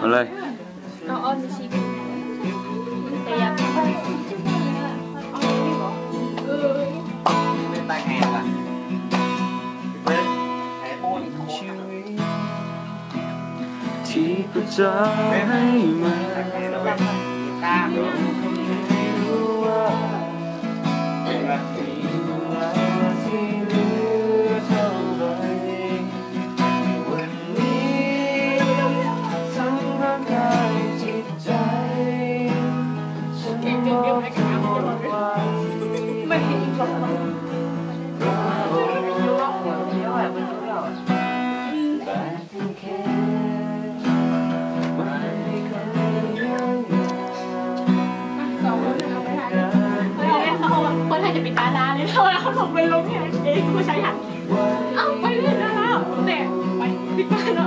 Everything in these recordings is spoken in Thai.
มาเลยอาอ้อมไปชิมแต่ยังไม่ตั้งแหงอะเป็นไอ้โบนชีตที่ประจานให้มา เขาบอกเป็นลมเนี่ยเอ๊ะผู้ชายหันเอ้าไปเรื่นนะแล้วแต่ไปพี่ป้าเรา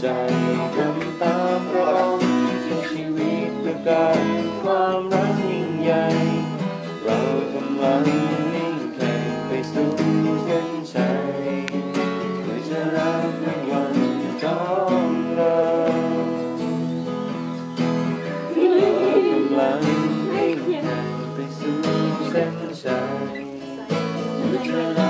ใจทำตามพระองค์ชีวิตเพื่การความรักยิ่งใหญ่ เรากำลังนิ่งแข็งไปสู่เส้นชัยเพื่อจะรักใงวันของเราเรากำลังนิ่งแข็งไปสู่เส้นชัยเพื่อจะรัก